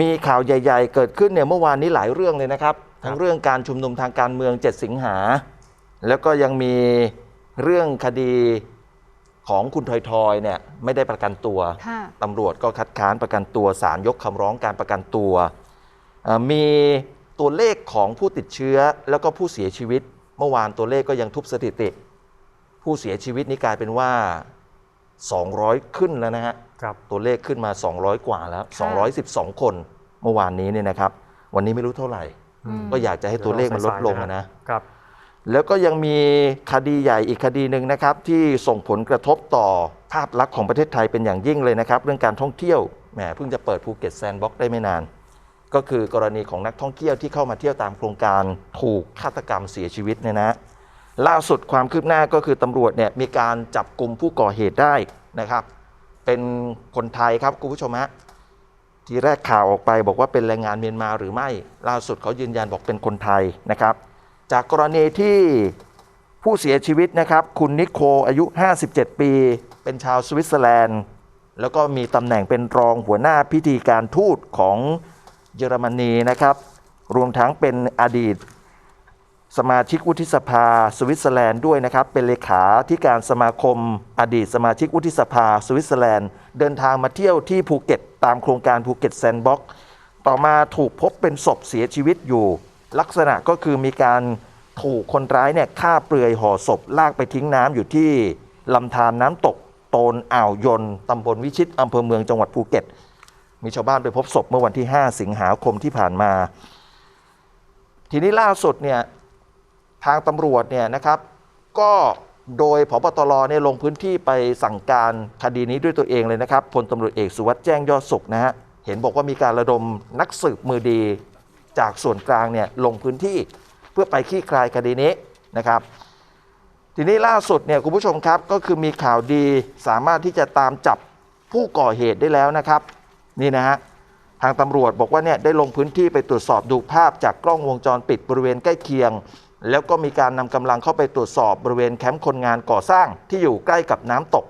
มีข่าวใหญ่ ๆ เกิดขึ้นเนี่ยเมื่อวานนี้หลายเรื่องเลยนะครับ ทั้งเรื่องการชุมนุมทางการเมือง 7 สิงหา แล้วก็ยังมีเรื่องคดีของคุณทอยๆเนี่ยไม่ได้ประกันตัวค่ะตำรวจก็คัดค้านประกันตัวศาลยกคำร้องการประกันตัวเอ่อมีตัวเลขของผู้ติดเชื้อแล้วก็ผู้เสียชีวิต เมื่อวานตัวเลขก็ยังทุบสถิติ ผู้เสียชีวิตนี่กลายเป็นว่า 200 ขึ้นแล้วนะฮะครับตัวเลขขึ้นมา 200 กว่าแล้วค่ะ212 คนเมื่อวานนี้เนี่ยนะครับ วันนี้ไม่รู้เท่าไหร่ อืม ก็อยากจะให้ตัวเลขมันลดลงอะนะ ครับ แล้วก็ยังมีคดีใหญ่อีกคดีหนึ่งนะครับ ที่ส่งผลกระทบต่อภาพลักษณ์ของประเทศไทยเป็นอย่างยิ่งเลยนะครับ เรื่องการท่องเที่ยวแหมเพิ่งจะเปิดภูเก็ตแซนด์บ็อกซ์ได้ไม่นาน ก็คือกรณีของนักท่องเที่ยวที่เข้ามาเที่ยวตามโครงการถูกฆาตกรรมเสียชีวิตเนี่ยนะ ล่าสุดความคืบหน้าก็คือตำรวจเนี่ยมีการจับกลุ่มผู้ก่อเหตุได้นะครับ เป็นคนไทยครับคุณผู้ชมฮะทีแรกข่าวออกไปบอกว่าเป็นแรงงานเมียนมาหรือไม่ ล่าสุดเขายืนยันบอกเป็นคนไทยนะครับ จากกรณีที่ผู้เสียชีวิตนะครับ คุณนิโคอายุ 57 ปี เป็นชาวสวิตเซอร์แลนด์ แล้วก็มีตำแหน่งเป็นรองหัวหน้าพิธีการทูตของเยอรมนีนะครับ รวมทั้งเป็นอดีต สมาชิกวุฒิสภา สวิตเซอร์แลนด์ด้วยนะครับ เป็นเลขาที่การสมาคม อดีตสมาชิกวุฒิสภา สวิตเซอร์แลนด์ เดินทางมาเที่ยวที่ภูเก็ต ตามโครงการภูเก็ตแซนด์บ็อกซ์ต่อมาถูกพบเป็นศพเสียชีวิตอยู่ ลักษณะก็คือมีการถูกคนร้ายเนี่ยฆ่าเปลือยห่อศพลากไปทิ้งน้ำอยู่ที่ลำธารน้ำตกโตนอ่าวยนตำบลวิชิตอำเภอเมืองจังหวัดภูเก็ต มีชาวบ้านไปพบศพเมื่อวันที่ 5 สิงหาคมที่ผ่านมา ทีนี้ล่าสุดเนี่ย ทางตำรวจเนี่ยนะครับก็โดยพบตรเนี่ยลงพื้นที่ไปสั่งการคดีนี้ด้วยตัวเองเลยนะครับพลตำรวจเอกสุวัสด์แจ้งยอดสุขนะฮะเห็นบอกว่ามีการระดมนักสืบมือดีจากส่วนกลางเนี่ยลงพื้นที่เพื่อไปคลี่คลายคดีนี้นะครับ ทีนี้ล่าสุดเนี่ยคุณผู้ชมครับก็คือมีข่าวดีสามารถที่จะตามจับผู้ก่อเหตุได้แล้วนะครับ นี่นะฮะทางตำรวจบอกว่าเนี่ยได้ลงพื้นที่ไปตรวจสอบดูภาพจากกล้องวงจรปิดบริเวณใกล้เคียง แล้วก็มีการนำกำลังเข้าไปตรวจสอบบริเวณแคมป์คนงานก่อสร้างที่อยู่ใกล้กับน้ำตก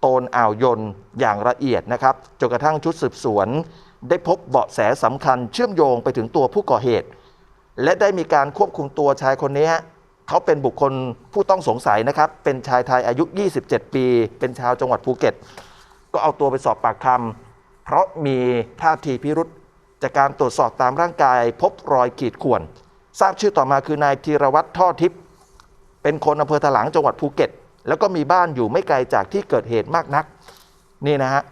โตนอ่าวยนอย่างละเอียดนะครับจนกระทั่งชุดสืบสวน ได้พบเบาะแสสำคัญเชื่อมโยงไปถึงตัวผู้ก่อเหตุ และได้มีการควบคุมตัวชายคนนี้เขาเป็นบุคคลผู้ต้องสงสัยนะครับ เป็นชายไทยอายุ 27 ปี เป็นชาวจังหวัดภูเก็ต ก็เอาตัวไปสอบปากคำเพราะมีท่าทีพิรุษจากการตรวจสอบตามร่างกาย พบรอยขีดข่วน ทราบชื่อต่อมาคือนายธีรวัตรท่อทิพย์เป็นคนอำเภอถลางจังหวัดภูเก็ต แล้วก็มีบ้านอยู่ไม่ไกลจากที่เกิดเหตุมากนัก นี่นะฮะ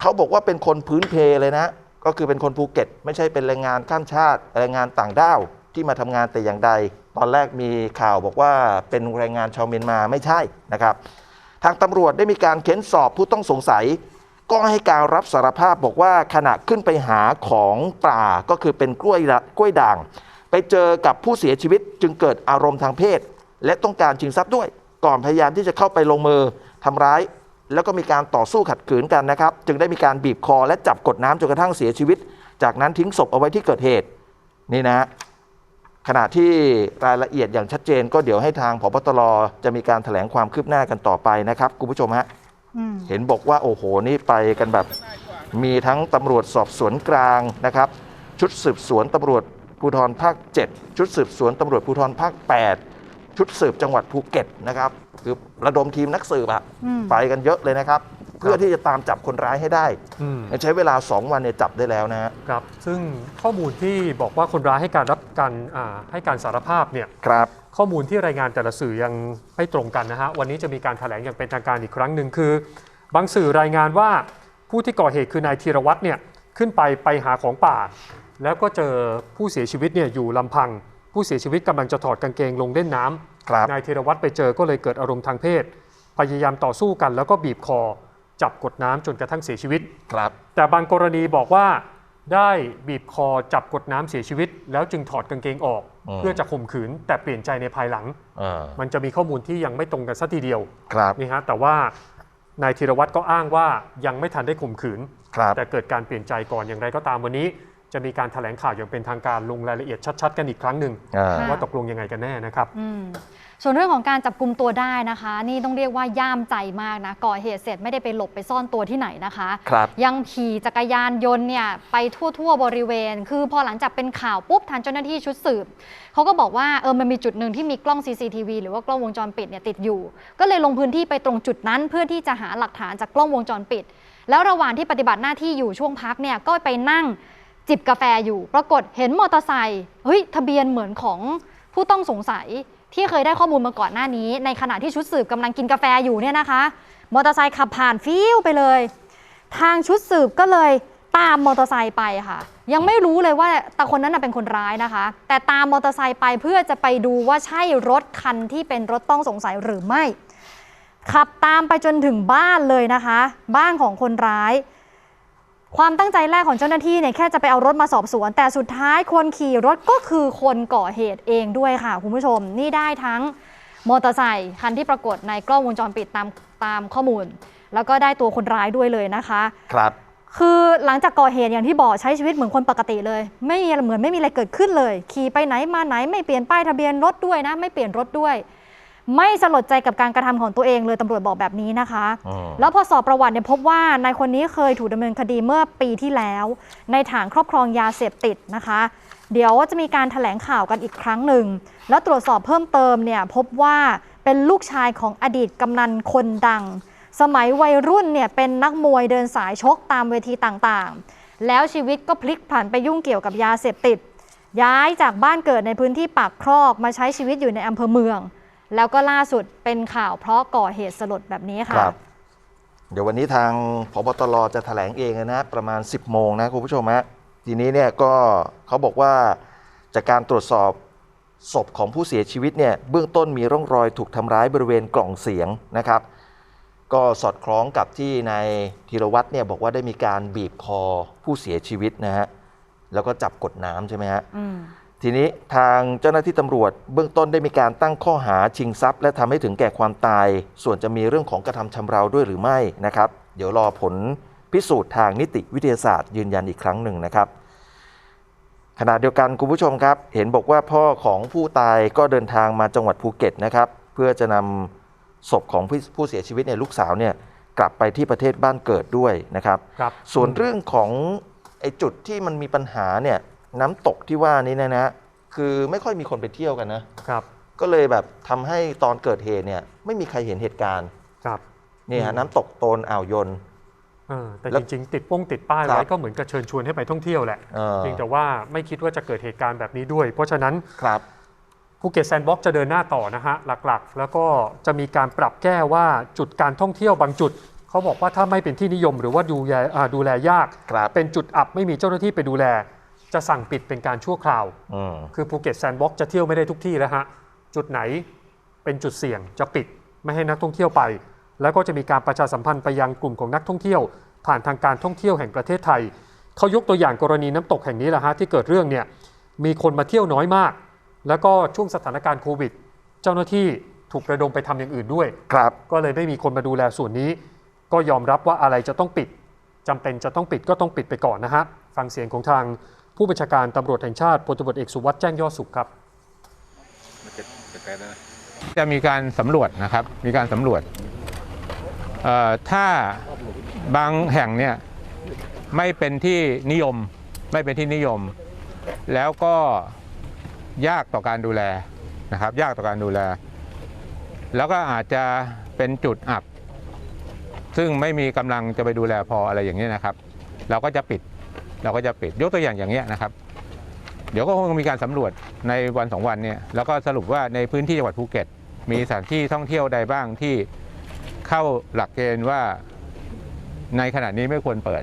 เขาบอกว่าเป็นคนพื้นเพเลยนะ ก็คือเป็นคนภูเก็ต ไม่ใช่เป็นแรงงานข้ามชาติแรงงานต่างด้าวที่มาทำงานแต่อย่างใด ตอนแรกมีข่าวบอกว่าเป็นแรงงานชาวเมียนมาไม่ใช่นะครับ ทางตำรวจได้มีการเค้นสอบผู้ต้องสงสัย ก็ให้การรับสารภาพบอกว่าขณะขึ้นไปหาของป่าก็คือเป็นกล้วยกล้วยด่าง ไปเจอกับผู้เสียชีวิตจึงเกิดอารมณ์ทางเพศ และต้องการชิงทรัพย์ด้วย ก่อนพยายามที่จะเข้าไปลงมือทำร้าย แล้วก็มีการต่อสู้ขัดขืนกันนะครับ จึงได้มีการบีบคอและจับกดน้ำจนกระทั่งเสียชีวิต จากนั้นทิ้งศพเอาไว้ที่เกิดเหตุนี่นะฮะขณะที่รายละเอียดอย่างชัดเจน ก็เดี๋ยวให้ทางพบตรจะมีการแถลงความคืบหน้ากันต่อไปนะครับคุณผู้ชมฮะอืมเห็นบอกว่าโอ้โหนี่ไปกันแบบ มีทั้งตำรวจสอบสวนกลางนะครับ ชุดสืบสวนตำรวจ ภูธรภาค 7 ชุดสืบสวนตำรวจภูธรภาค 8 ชุดสืบจังหวัดภูเก็ตนะครับคือระดมทีมนักสืบอะอืมไปกันเยอะเลยนะครับ เพื่อที่จะตามจับคนร้ายให้ได้อืมใช้เวลา 2 วันเนี่ยจับได้แล้วนะฮะครับ ซึ่งข้อมูลที่บอกว่าคนร้ายให้การรับการอ่าให้การสารภาพเนี่ยครับข้อมูลที่รายงานแต่ละสื่อยังไม่ตรงกันนะฮะวันนี้จะมีการแถลงอย่างเป็นทางการอีกครั้งหนึ่งคือ บางสื่อรายงานว่าผู้ที่ก่อเหตุคือนายธีรวัตรเนี่ยขึ้นไปไปหาของป่า แล้วก็เจอผู้เสียชีวิตเนี่ยอยู่ลำพัง ผู้เสียชีวิตกำลังจะถอดกางเกงลงเล่นน้ำครับนายธีรวัตรไปเจอก็เลยเกิดอารมณ์ทางเพศ พยายามต่อสู้กันแล้วก็บีบคอ จับกดน้ำจนกระทั่งเสียชีวิตครับ แต่บางกรณีบอกว่าได้บีบคอจับกดน้ำเสียชีวิต แล้วจึงถอดกางเกงออกอืมเพื่อจะข่มขืนแต่เปลี่ยนใจในภายหลังเออมันจะมีข้อมูลที่ยังไม่ตรงกันสัทีเดียวครับนี่ฮะแต่ว่านายธีรวัตรก็อ้างว่ายังไม่ทันได้ข่มขืนครับแต่เกิดการเปลี่ยนใจก่อนอย่างไรก็ตามวันนี้ จะมีการแถลงข่าวอย่างเป็นทางการลงรายละเอียดชัด ๆ กันอีกครั้งหนึ่งอ่าค่ะว่าตกลงยังไงกันแน่นะครับ อืมส่วนเรื่องของการจับกลุ่มตัวได้นะคะ นี่ต้องเรียกว่าย่ามใจมากนะก่อเหตุเสร็จไม่ได้ไปหลบไปซ่อนตัวที่ไหนนะคะ ครับ ยังขี่จักรยานยนต์เนี่ยไปทั่วๆบริเวณ คือพอหลังจากเป็นข่าวปุ๊บทางเจ้าหน้าที่ชุดสืบเขาก็บอกว่าเออมันมีจุดหนึ่งที่มีกล้อง CCTV หรือว่ากล้องวงจรปิดเนี่ยติดอยู่ ก็เลยลงพื้นที่ไปตรงจุดนั้นเพื่อที่จะหาหลักฐานจากกล้องวงจรปิด แล้วระหว่างที่ปฏิบัติหน้าที่อยู่ช่วงพักเนี่ยก็ไปนั่ง จิบกาแฟอยู่ ปรากฏเห็นมอเตอร์ไซค์เฮ้ยทะเบียนเหมือนของผู้ต้องสงสัยที่เคยได้ข้อมูลมาก่อนหน้านี้ ในขณะที่ชุดสืบกำลังกินกาแฟอยู่เนี่ยนะคะมอเตอร์ไซค์ขับผ่านฟิวไปเลย ทางชุดสืบก็เลยตามมอเตอร์ไซค์ไปค่ะ ยังไม่รู้เลยว่าตาคนนั้นเป็นคนร้ายนะคะ แต่ตามมอเตอร์ไซค์ไปเพื่อจะไปดูว่าใช่รถคันที่เป็นรถต้องสงสัยหรือไม่ ขับตามไปจนถึงบ้านเลยนะคะ บ้านของคนร้าย ความตั้งใจแรกของเจ้าหน้าที่เนี่ยแค่จะไปเอารถมาสอบสวน แต่สุดท้ายคนขี่รถก็คือคนก่อเหตุเองด้วยค่ะ คุณผู้ชม นี่ได้ทั้งมอเตอร์ไซค์คันที่ปรากฏในกล้องวงจรปิดตามตามข้อมูล แล้วก็ได้ตัวคนร้ายด้วยเลยนะคะ ครับ คือหลังจากก่อเหตุอย่างที่บอกใช้ชีวิตเหมือนคนปกติเลย ไม่มีเหมือนไม่มีอะไรเกิดขึ้นเลย ขี่ไปไหนมาไหนไม่เปลี่ยนป้ายทะเบียนรถด้วยนะ ไม่เปลี่ยนรถด้วย ไม่สลดใจกับการกระทำของตัวเองเลยตำรวจบอกแบบนี้นะคะอืมแล้วพอสอบประวัติเนี่ยพบว่านายคนนี้เคยถูกดำเนินคดีเมื่อปีที่แล้ว ในฐานครอบครองยาเสพติดนะคะ เดี๋ยวจะมีการถแถลงข่าวกันอีกครั้งหนึ่ง แล้วตรวจสอบเพิ่มเติมเนี่ยพบว่าเป็นลูกชายของอดีตกำนันคนดัง สมัยวัยรุ่นเนี่ยเป็นนักมวยเดินสายชกตามเวทีต่างๆ แล้วชีวิตก็พลิกผันไปยุ่งเกี่ยวกับยาเสพติด ย้ายจากบ้านเกิดในพื้นที่ปากครอกมาใช้ชีวิตอยู่ในอำเภอเมือง แล้วก็ล่าสุดเป็นข่าวเพราะก่อเหตุสลดแบบนี้คค่ะรับ เดี๋ยววันนี้ทางพบตรจะแถลงเองนะประมาณ 10 โมงนะคุณผู้ชมฮะทีนี้เนี่ยก็เขาบอกว่าจากการตรวจสอบศพของผู้เสียชีวิตเนี่ยเบื้องต้นมีร่องรอยถูกทำร้ายบริเวณกล่องเสียงนะครับ ก็สอดคล้องกับที่นายธีรวัตรเนี่ยบอกว่าได้มีการบีบคอผู้เสียชีวิตนะฮะแล้วก็จับกดน้ำใช่ไหมฮะ อืม ทีนี้ทางเจ้าหน้าที่ตำรวจเบื้องต้นได้มีการตั้งข้อหาชิงทรัพย์ และทำให้ถึงแก่ความตาย ส่วนจะมีเรื่องของกระทำชำเราด้วยหรือไม่นะครับ เดี๋ยวรอผลพิสูจน์ทางนิติวิทยาศาสตร์ยืนยันอีกครั้งหนึ่งนะครับขณะเดียวกันคุณผู้ชมครับ เห็นบอกว่าพ่อของผู้ตายก็เดินทางมาจังหวัดภูเก็ตนะครับ เพื่อจะนำศพของผู้ผู้เสียชีวิตเนี่ยลูกสาวเนี่ยกลับไปที่ประเทศบ้านเกิดด้วยนะครับครับส่วนเรื่องของไอ้จุดที่มันมีปัญหาเนี่ย น้ำตกที่ว่านี้เนะนะคือไม่ค่อยมีคนไปเที่ยวกันนะครับ ก็เลยแบบทำให้ตอนเกิดเหตุเนี่ย ไม่มีใครเห็นเหตุการณ์ครับนี่อืฮะมน้ำตกโตนอ่าวยนเออแต่แล้จวริงๆ ติดป้งติดป้ายครัไว้บก็เหมือนกับเชิญชวนให้ไปท่องเที่ยวแหละเออเพียงแต่ว่าไม่คิดว่าจะเกิดเหตุการณ์แบบนี้ด้วย เพราะฉะนั้นครับภูเก็ตแซนด์บ็อกซ์จะเดินหน้าต่อนะฮะหลักๆ แล้วก็จะมีการปรับแก้ว่าจุดการท่องเที่ยวบางจุด เขาบอกว่าถ้าไม่เป็นที่นิยมหรือว่าดูแลอ่าดูแลยากครับเป็นจุดอับไม่มีเจ้าหน้าที่ไปดูแล จะสั่งปิดเป็นการชั่วคราวอืมคือภูเก็ตแซนด์บ็อกซ์จะเที่ยวไม่ได้ทุกที่แล้วฮะ จุดไหนเป็นจุดเสี่ยงจะปิดไม่ให้นักท่องเที่ยวไป แล้วก็จะมีการประชาสัมพันธ์ไปยังกลุ่มของนักท่องเที่ยว ผ่านทางการท่องเที่ยวแห่งประเทศไทย เขายกตัวอย่างกรณีน้ำตกแห่งนี้แหละฮะที่เกิดเรื่องเนี่ยมีคนมาเที่ยวน้อยมาก แล้วก็ช่วงสถานการณ์โควิด เจ้าหน้าที่ถูกระดมไปทำอย่างอื่นด้วย ครับ ก็เลยไม่มีคนมาดูแลส่วนนี้ ก็ยอมรับว่าอะไรจะต้องปิดจำเป็นจะต้องปิดก็ต้องปิดไปก่อนนะฮะ ฟังเสียงของทาง ผู้บัญชาการตำรวจแห่งชาติพลตำรวจเอกสุวัสด์แจ้งยอดสุขครับจะมีการสำรวจนะครับมีการสำรวจถ้าบางแห่งเนี่ยไม่เป็นที่นิยมไม่เป็นที่นิยม แล้วก็ยากต่อการดูแลนะครับยากต่อการดูแล แล้วก็อาจจะเป็นจุดอับ ซึ่งไม่มีกำลังจะไปดูแลพออะไรอย่างนี้นะครับ เราก็จะปิด เราก็จะปิดยกตัวอย่างอย่างเงี้ยนะครับ เดี๋ยวก็คงมีการสำรวจในวันสองวันเนี่ยแล้วก็สรุปว่าในพื้นที่จังหวัดภูเก็ต มีสถานที่ท่องเที่ยวใดบ้างที่เข้าหลักเกณฑ์ว่าในขณะนี้ไม่ควรเปิด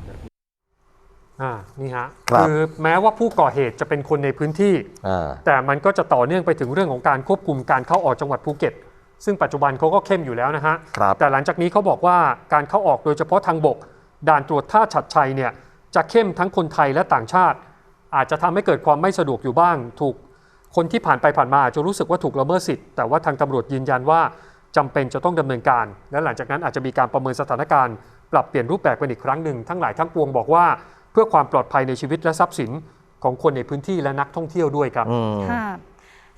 อ่านี่ฮะครับอแม้ว่าผู้ก่อเหตุจะเป็นคนในพื้นที่อ่าแต่มันก็จะต่อเนื่องไปถึงเรื่องของการควบคุมการเข้าออกจังหวัดภูเก็ต ซึ่งปัจจุบันเขาก็เข้มอยู่แล้วนะฮะครับแต่หลังจากนี้เขาบอกว่าการเข้าออกโดยเฉพาะทางบก ด่านตรวจท่าฉัดชัยเนี่ย จะเข้มทั้งคนไทยและต่างชาติ อาจจะทำให้เกิดความไม่สะดวกอยู่บ้าง ถูกคนที่ผ่านไปผ่านมาอาจจะรู้สึกว่าถูกละเมิดสิทธิ์แต่ว่าทางตำรวจยืนยันว่าจำเป็นจะต้องดำเนินการ และหลังจากนั้นอาจจะมีการประเมินสถานการณ์ ปรับเปลี่ยนรูปแบบเป็นอีกครั้งหนึ่งทั้งหลายทั้งปวงบอกว่า เพื่อความปลอดภัยในชีวิตและทรัพย์สินของคนในพื้นที่และนักท่องเที่ยวด้วยครับอืมค่ะ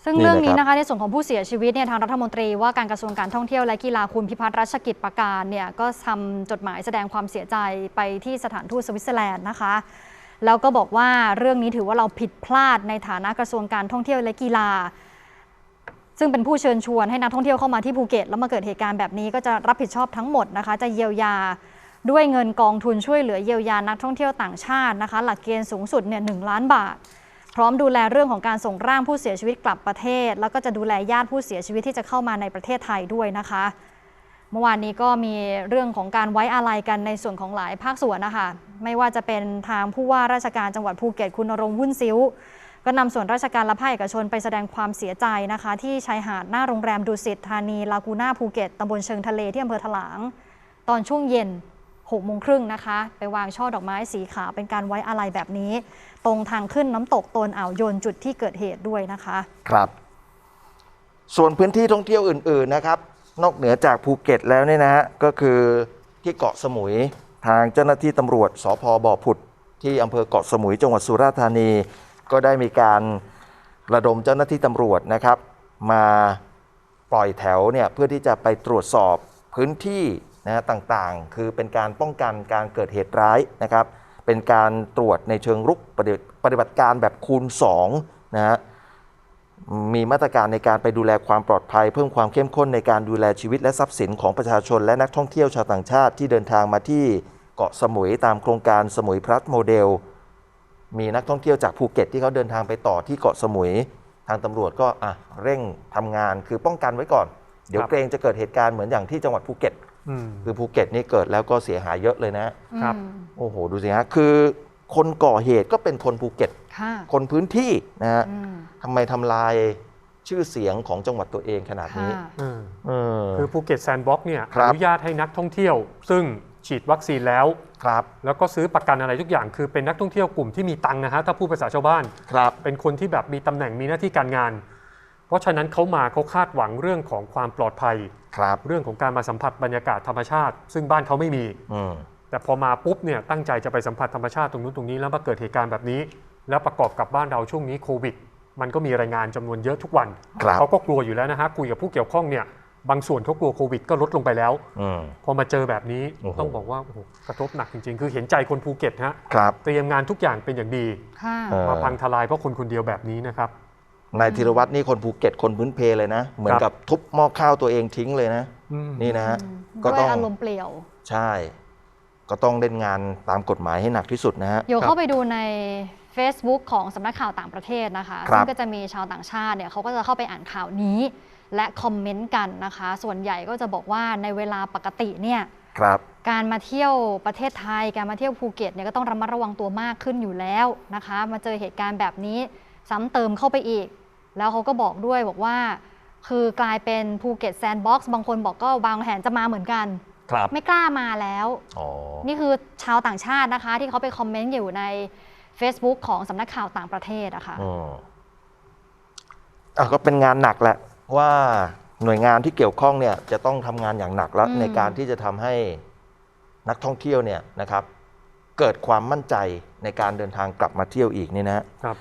ซึ่งนี่เรื่องนี้นะครับนะคะในส่วนของผู้เสียชีวิตเนี่ยทางรัฐมนตรีว่าการกระทรวงการท่องเที่ยวและกีฬาคุณพิพัฒน์รัชกิจประการเนี่ยก็ทำจดหมายแสดงความเสียใจไปที่สถานทูตสวิตเซอร์แลนด์นะคะ แล้วก็บอกว่าเรื่องนี้ถือว่าเราผิดพลาดในฐานะกระทรวงการท่องเที่ยวและกีฬา ซึ่งเป็นผู้เชิญชวนให้นักท่องเที่ยวเข้ามาที่ภูเก็ตแล้วมาเกิดเหตุการณ์แบบนี้ก็จะรับผิดชอบทั้งหมดนะคะ จะเยียวยาด้วยเงินกองทุนช่วยเหลือเยียวยานักท่องเที่ยวต่างชาตินะคะ หลักเกณฑ์สูงสุดเนี่ยหล้านบาทพ ร้อมดูแลเรื่องของการส่งร่างผู้เสียชีวิตกลับประเทศ แล้วก็จะดูแลญาติผู้เสียชีวิตที่จะเข้ามาในประเทศไทยด้วยนะคะ เมื่อวานนี้ก็มีเรื่องของการไว้อาลัยกันในส่วนของหลายภาคส่วนนะคะ ไม่ว่าจะเป็นทางผู้ว่าราชการจังหวัดภูเก็ตคุณนรงค์หุ้นซิ้วก็นำส่วนราชการและภาคเอกชนไปแสดงความเสียใจนะคะ ที่ชายหาดหน้าโรงแรมดุสิตธานีลากูน่าภูเก็ตตำบลเชิงทะเลที่อำเภอถลาง ตอนช่วงเย็น 6โมงครึ่งนะคะ ไปวางช่อดอกไม้สีขาวเป็นการไว้อาลัยแบบนี้ ตรงทางขึ้นน้ำตกตนอ่าวยนจุดที่เกิดเหตุด้วยนะคะ ครับ ส่วนพื้นที่ท่องเที่ยวอื่น ๆนะครับ นอกเหนือจากภูเก็ตแล้วเนี่ยนะฮะก็คือที่เกาะสมุยทางเจ้าหน้าที่ตำรวจสพบ่อผุด ที่อำเภอเกาะสมุยจังหวัดสุราษฎร์ธานี ก็ได้มีการระดมเจ้าหน้าที่ตำรวจนะครับ มาปล่อยแถวเนี่ยเพื่อที่จะไปตรวจสอบพื้นที่ นะฮะต่างๆ คือเป็นการป้องกันการเกิดเหตุร้ายนะครับ เป็นการตรวจในเชิงรุกปฏิบัติการแบบคูณ2นะฮะมีมาตรการในการไปดูแลความปลอดภัย เพิ่มความเข้มข้นในการดูแลชีวิตและทรัพย์สินของประชาชน และนักท่องเที่ยวชาวต่างชาติที่เดินทางมาที่เกาะสมุยตามโครงการสมุยพลัสโมเดล มีนักท่องเที่ยวจากภูเก็ตที่เขาเดินทางไปต่อที่เกาะสมุย ทางตำรวจก็อะเร่งทำงานคือป้องกันไว้ก่อน เดี๋ยวเกรงจะเกิดเหตุการณ์เหมือนอย่างที่จังหวัดภูเก็ต คือภูเก็ตนี่เกิดแล้วก็เสียหายเยอะเลยนะครับอืมโอ้โห ดูสิฮะ คือคนก่อเหตุก็เป็นคนภูเก็ตค่ะคนพื้นที่นะฮะอืมทำไมทำลายชื่อเสียงของจังหวัดตัวเองขนาดนี้ค่ะอืมเออคือภูเก็ตแซนด์บ็อกซ์เนี่ยครัอบนุญาตให้นักท่องเที่ยว ซึ่งฉีดวัคซีนแล้วครับ แล้วก็ซื้อประกันอะไรทุกอย่าง คือเป็นนักท่องเที่ยวกลุ่มที่มีตังค์นะฮะถ้าพูดภาษาชาวบ้านครับเป็นคนที่แบบมีตำแหน่งมีหน้าที่การงาน เพราะฉะนั้นเขามาเขาคาดหวังเรื่องของความปลอดภัย ครับ เรื่องของการมาสัมผัสบรรยากาศธรรมชาติ ซึ่งบ้านเขาไม่มี อืม แต่พอมาปุ๊บเนี่ยตั้งใจจะไปสัมผัสธรรมชาติตรงนู้นตรงนี้แล้วมาเกิดเหตุการณ์แบบนี้ แล้วประกอบกับบ้านเราช่วงนี้โควิด มันก็มีรายงานจำนวนเยอะทุกวันครับ เขาก็กลัวอยู่แล้วนะฮะคุยกับผู้เกี่ยวข้องเนี่ยบางส่วนเขากลัวโควิดก็ลดลงไปแล้ว อืม พอมาเจอแบบนี้โอ้โห ต้องบอกว่าโอ้โหกระทบหนักจริงๆ คือเห็นใจคนภูเก็ตฮะครับ เตรียมงานทุกอย่างเป็นอย่างดี ค่ะ เออ มาพังทลายเพราะคนคนเดียวแบบนี้นะครับ นายธีรวัตรนี่คนภูเก็ตคนพื้นเพเลยนะ เหมือนกับทุบหม้อข้าวตัวเองทิ้งเลยนะอืมนี่นะฮะอืมก็ด้วต้ยองอารมณ์เปลี่ยว ใช่ ก็ต้องเล่นงานตามกฎหมายให้หนักที่สุดนะฮะโยเข้าไปดูใน Facebook ของสำนักข่าวต่างประเทศนะคะครับซึ่งก็จะมีชาวต่างชาติเนี่ยเขาก็จะเข้าไปอ่านข่าวนี้ และคอมเมนต์กันนะคะ ส่วนใหญ่ก็จะบอกว่าในเวลาปกติเนี่ยครับการมาเที่ยวประเทศไทย การมาเที่ยวภูเก็ตเนี่ยก็ต้องระมัดระวังตัวมากขึ้นอยู่แล้วนะคะ มาเจอเหตุการณ์แบบนี้ซ้ำเติมเข้าไปอีก แล้วเขาก็บอกด้วยบอกว่า คือกลายเป็นภูเก็ตแซนด์บ็อกซ์บางคนบอกก็วางแผนจะมาเหมือนกัน ครับ ไม่กล้ามาแล้ว อ๋อ นี่คือชาวต่างชาตินะคะ ที่เขาไปคอมเมนต์อยู่ใน Facebook ของสำนักข่าวต่างประเทศอะค่ะ อืมอะก็เป็นงานหนักแหละ ว่าหน่วยงานที่เกี่ยวข้องเนี่ยจะต้องทำงานอย่างหนักแล้ว อืม ในการที่จะทำให้นักท่องเที่ยวเนี่ยนะครับ เกิดความมั่นใจในการเดินทางกลับมาเที่ยวอีกนี่นะฮะครับ